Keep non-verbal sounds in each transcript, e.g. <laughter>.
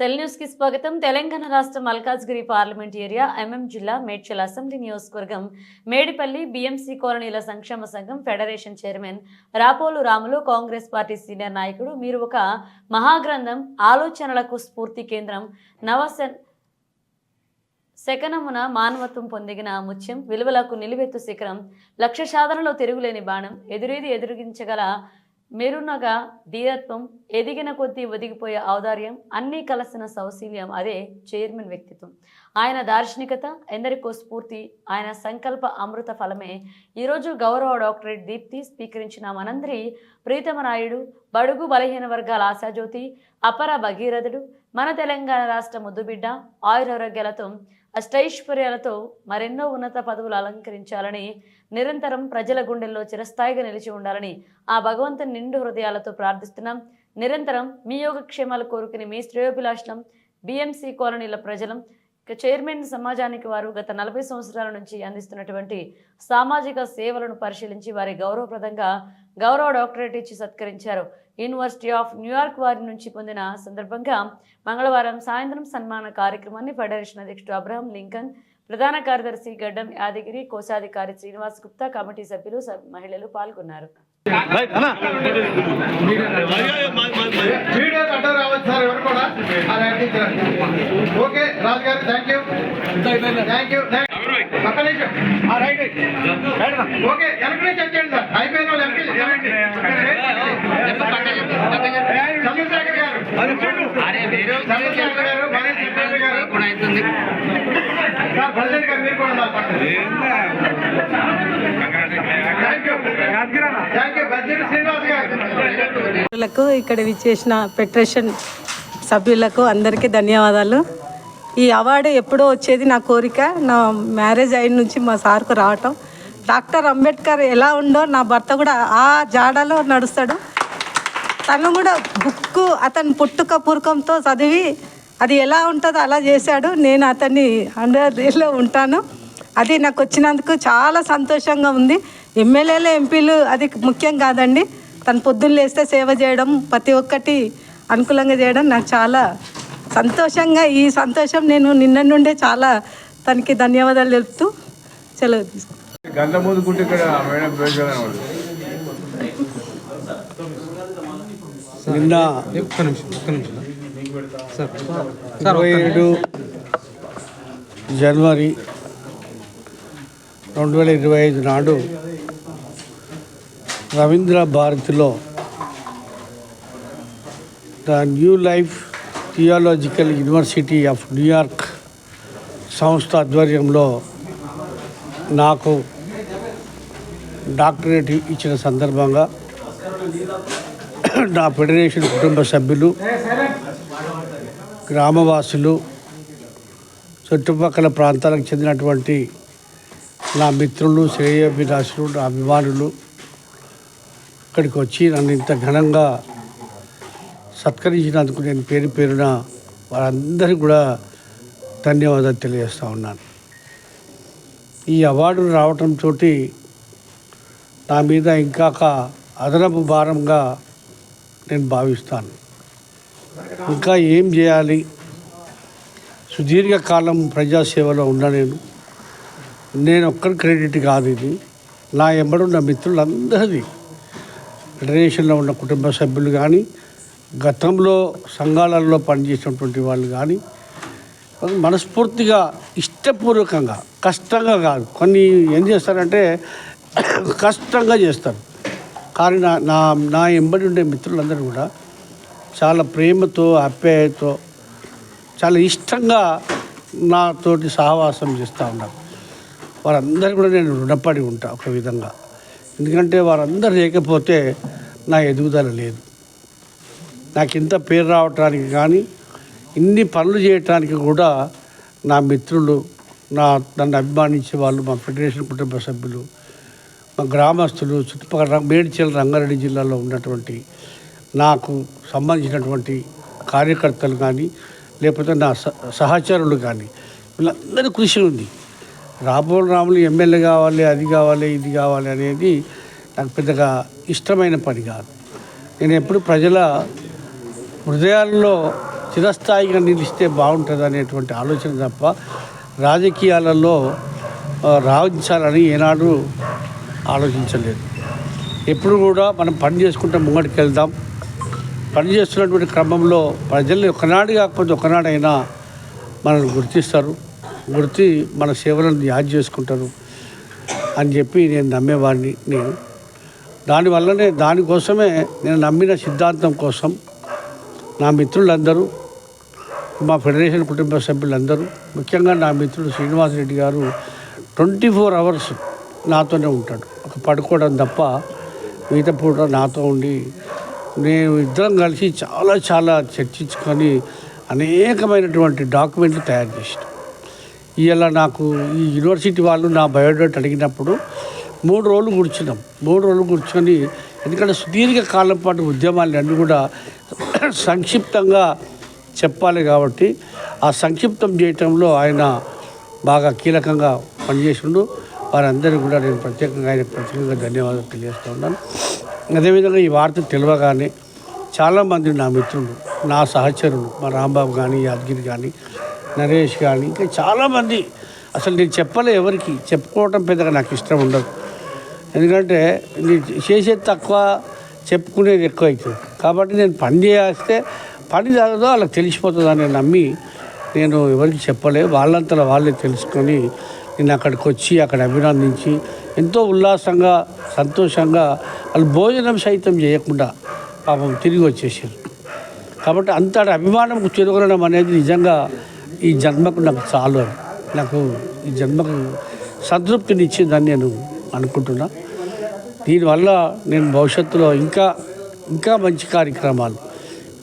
తెల్ న్యూస్కి స్వాగతం. తెలంగాణ రాష్ట్రం మల్కాజ్గిరి పార్లమెంట్ ఏరియా ఎంఎం జిల్లా మేడ్చల్ అసెంబ్లీ నియోజకవర్గం మేడిపల్లి బీఎంసీ కాలనీల సంక్షేమ సంఘం federation chairman Rapolu Ramulu Congress party senior నాయకుడు మీరు ఒక మహాగ్రంథం ఆలోచనలకు స్ఫూర్తి కేంద్రం నవసెన్ శకనమున మానవత్వం పొందిగిన ముత్యం విలువలకు నిలువెత్తు శిఖరం లక్ష సాధనలో తిరుగులేని బాణం ఎదురేది ఎదురుగించగల మెరునగా ధీరత్వం ఎదిగిన కొద్దీ ఒదిగిపోయే ఔదార్యం అన్నీ కలసిన సౌశీల్యం అదే చైర్మన్ వ్యక్తిత్వం. ఆయన దార్శనికత ఎందరికో స్ఫూర్తి ఆయన సంకల్ప అమృత ఫలమే. ఈరోజు గౌరవ డాక్టరేట్ దీప్తి స్వీకరించిన మనందరి ప్రీతమ నాయుడు బడుగు బలహీన వర్గాల ఆశాజ్యోతి అపర భగీరథుడు మన తెలంగాణ రాష్ట్ర ముద్దుబిడ్డ ఆయురారోగ్యాలతో అష్టైశ్వర్యాలతో మరెన్నో ఉన్నత పదవులు అలంకరించాలని నిరంతరం ప్రజల గుండెల్లో చిరస్థాయిగా నిలిచి ఉండాలని ఆ భగవంతుని నిండు హృదయాలతో ప్రార్థిస్తున్నాం. నిరంతరం మీ యోగక్షేమాల కోరుకుని మీ శ్రేయోభిలాషణం బిఎంసి కాలనీల ప్రజలం ఇక చైర్మన్ సమాజానికి వారు గత నలభై సంవత్సరాల నుంచి అందిస్తున్నటువంటి సామాజిక సేవలను పరిశీలించి వారి గౌరవప్రదంగా గౌరవ డాక్టరేట్ ఇచ్చి సత్కరించారు. యూనివర్సిటీ ఆఫ్ న్యూయార్క్ వారి నుంచి పొందిన సందర్భంగా మంగళవారం సాయంత్రం సన్మాన కార్యక్రమాన్ని ఫెడరేషన్ అధ్యక్షుడు అబ్రహం లింకన్ ప్రధాన కార్యదర్శి గడ్డం యాదగిరి కోశాధికారి శ్రీనివాస్ గుప్తా కమిటీ సభ్యులు మహిళలు పాల్గొన్నారు రైట్ అన్నా వీడియో కట్ట రావచ్చు సార్ ఎవరు కూడా అది అంటించారు ఓకే రాజు గారు థ్యాంక్ యూ థ్యాంక్ యూ నిమిషం. రైట్. ఓకే వెనక నుంచి వచ్చేయండి సార్. అయిపోయిన వాళ్ళు చంద్రశేఖర్ గారు. చంద్రశేఖర్ గారు గారు. సార్ గారు మీరు కూడా ఇక్కడ విచ్చేసిన ఫెడరేషన్ సభ్యులకు అందరికీ ధన్యవాదాలు. ఈ అవార్డు ఎప్పుడో వచ్చేది నా కోరిక. నా మ్యారేజ్ అయిన నుంచి మా సార్కు రావటం. డాక్టర్ అంబేద్కర్ ఎలా ఉందో నా భర్త కూడా ఆ జాడలో నడుస్తాడు. తను కూడా బుక్ అతని పుట్టుక పూర్వకంతో చదివి అది ఎలా ఉంటుందో అలా చేశాడు. నేను అతన్ని అండర్లో ఉంటాను. అది నాకు వచ్చినందుకు చాలా సంతోషంగా ఉంది. ఎమ్మెల్యేలు ఎంపీలు అది ముఖ్యం కాదండి. తను పొద్దున్న లేస్తే సేవ చేయడం ప్రతి ఒక్కటి అనుకూలంగా చేయడం నాకు చాలా సంతోషంగా ఈ సంతోషం నేను నిన్న నుండే చాలా తనకి ధన్యవాదాలు తెలుపుతూ సెలవు నిన్న ఒక్క నిమిషం ఒక్క నిమిషం. సార్ ఇరవై ఏడు జనవరి రెండు వేల ఇరవై ఐదు నాడు రవీంద్ర భారతిలో the new life theological university of New York సంస్థ ఆధ్వర్యంలో నాకు డాక్టరేట్ ఇచ్చిన సందర్భంగా నా ఫెడరేషన్ కుటుంబ సభ్యులు గ్రామవాసులు చుట్టుపక్కల ప్రాంతాలకు చెందినటువంటి నా మిత్రులు శ్రేయాభిలాషులు నా అభిమానులు ఇక్కడికి వచ్చి నన్ను ఇంత ఘనంగా సత్కరించినందుకు నేను పేరు పేరున వారందరికీ కూడా ధన్యవాదాలు తెలియజేస్తూ ఉన్నాను. ఈ అవార్డు రావటంతో నా మీద ఇంకా అదనపు భారంగా నేను భావిస్తాను. ఇంకా ఏం చేయాలి? సుదీర్ఘకాలం ప్రజాసేవలో ఉన్న నేను నేను ఒక్కరి క్రెడిట్ కాదు ఇది. నా ఎంబడున్న మిత్రులందరిది ఫెడరేషన్లో ఉన్న కుటుంబ సభ్యులు కానీ గతంలో సంఘాలలో పనిచేసినటువంటి వాళ్ళు కానీ మనస్ఫూర్తిగా ఇష్టపూర్వకంగా కష్టంగా కాదు. కొన్ని ఏం చేస్తారంటే <coughs> కష్టంగా చేస్తారు. కానీ నా నా నా ఎంబడి ఉండే మిత్రులందరూ కూడా చాలా ప్రేమతో అప్యాయతో చాలా ఇష్టంగా నాతోటి సహవాసం చేస్తూ ఉన్నారు. వారందరూ కూడా నేను రుణపడి ఉంటా ఒక విధంగా. ఎందుకంటే వారందరూ లేకపోతే నా ఎదుగుదల లేదు. నాకు ఇంత పేరు రావటానికి కానీ ఇన్ని పనులు చేయటానికి కూడా నా మిత్రులు నా నన్ను అభిమానించే వాళ్ళు మా ఫెడరేషన్ కుటుంబ సభ్యులు మా గ్రామస్తులు చుట్టుపక్కల రం- మేడ్చల్ రంగారెడ్డి జిల్లాలో ఉన్నటువంటి నాకు సంబంధించినటువంటి కార్యకర్తలు కానీ లేకపోతే నా స సహచరులు కానీ వీళ్ళందరి కృషి ఉంది. రాబోలు రాములు ఎమ్మెల్యే కావాలి అది కావాలి ఇది కావాలి అనేది నాకు పెద్దగా ఇష్టమైన పని కాదు. నేను ఎప్పుడు ప్రజల హృదయాల్లో చిరస్థాయిగా నిలిస్తే బాగుంటుంది అనేటువంటి ఆలోచన తప్ప రాజకీయాలలో రావించాలని ఏనాడు ఆలోచించలేదు. ఎప్పుడు కూడా మనం పని చేసుకుంటే ముంగడికి వెళ్దాం. పని చేస్తున్నటువంటి క్రమంలో ప్రజలు ఒకనాడు కాకపోతే ఒకనాడైనా మనల్ని గుర్తిస్తారు. గుర్తి మన సేవలను యాద్ చేసుకుంటారు అని చెప్పి నేను నమ్మేవాడిని నేను. దానివల్లనే దానికోసమే నేను నమ్మిన సిద్ధాంతం కోసం నా మిత్రులందరూ మా ఫెడరేషన్ కుటుంబ సభ్యులందరూ ముఖ్యంగా నా మిత్రుడు శ్రీనివాసరెడ్డి గారు ట్వంటీ ఫోర్ అవర్స్ నాతోనే ఉంటాడు. ఒక పడుకోవడం తప్ప మిగతా పూట నాతో ఉండి నేను ఇద్దరం కలిసి చాలా చాలా చర్చించుకొని అనేకమైనటువంటి డాక్యుమెంట్లు తయారు చేసినాం ఇలా నాకు ఈ యూనివర్సిటీ వాళ్ళు నా బయోడేట్ అడిగినప్పుడు మూడు రోజులు కూర్చున్నాం. మూడు రోజులు కూర్చొని ఎందుకంటే సుదీర్ఘ కాలం పాటు ఉద్యమాలు అన్నీ కూడా సంక్షిప్తంగా చెప్పాలి కాబట్టి ఆ సంక్షిప్తం చేయటంలో ఆయన బాగా కీలకంగా పనిచేసిండు. వారందరికీ కూడా నేను ప్రత్యేకంగా ఆయన ప్రత్యేకంగా ధన్యవాదాలు తెలియజేస్తూ ఉన్నాను. అదేవిధంగా ఈ వార్త తెలియగానే చాలామంది నా మిత్రులు నా సహచరులు మా రాంబాబు కానీ యాదగిరి కానీ నరేష్ కానీ ఇంకా చాలామంది అసలు నేను చెప్పలే ఎవరికి చెప్పుకోవటం పెద్దగా నాకు ఇష్టం ఉండదు. ఎందుకంటే నేను చేసేది తక్కువ చెప్పుకునేది ఎక్కువ అవుతుంది కాబట్టి నేను పని చేస్తే పని జరగదో వాళ్ళకి తెలిసిపోతుందని నమ్మి నేను ఎవరికి చెప్పలే వాళ్ళంతా వాళ్ళే తెలుసుకొని నేను అక్కడికి వచ్చి అక్కడ అభినందించి ఎంతో ఉల్లాసంగా సంతోషంగా వాళ్ళు భోజనం సైతం చేయకుండా పాపం తిరిగి వచ్చేసారు. కాబట్టి అంతటి అభిమానం చెరుగడం అనేది నిజంగా ఈ జన్మకు నాకు చాలు. నాకు ఈ జన్మకు సంతృప్తినిచ్చిందని నేను అనుకుంటున్నా. దీనివల్ల నేను భవిష్యత్తులో ఇంకా ఇంకా మంచి కార్యక్రమాలు.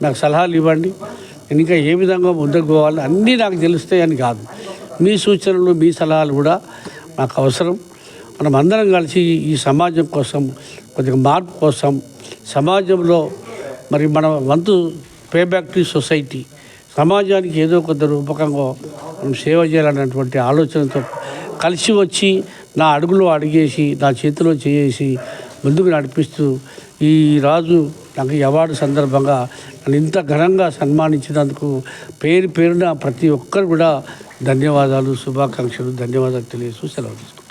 నాకు సలహాలు ఇవ్వండి. నేను ఇంకా ఏ విధంగా ముందుకు పోవాలి అన్నీ నాకు తెలుస్తాయని కాదు. మీ సూచనలు మీ సలహాలు కూడా నాకు అవసరం. మనం అందరం కలిసి ఈ సమాజం కోసం కొద్దిగా మార్పు కోసం సమాజంలో మరి మన వంతు పే బ్యాక్ టు సొసైటీ సమాజానికి ఏదో కొంత రూపకంగా మనం సేవ చేయాలన్నటువంటి ఆలోచనతో కలిసి వచ్చి నా అడుగులో అడిగేసి నా చేతిలో చేసి ముందుకు నడిపిస్తూ ఈ రాజు నాకు ఈ అవార్డు సందర్భంగా నన్ను ఇంత ఘనంగా సన్మానించినందుకు పేరు పేరున ప్రతి ఒక్కరు కూడా ధన్యవాదాలు శుభాకాంక్షలు ధన్యవాదాలు తెలియజేస్తూ సెలవు తీసుకుంటాను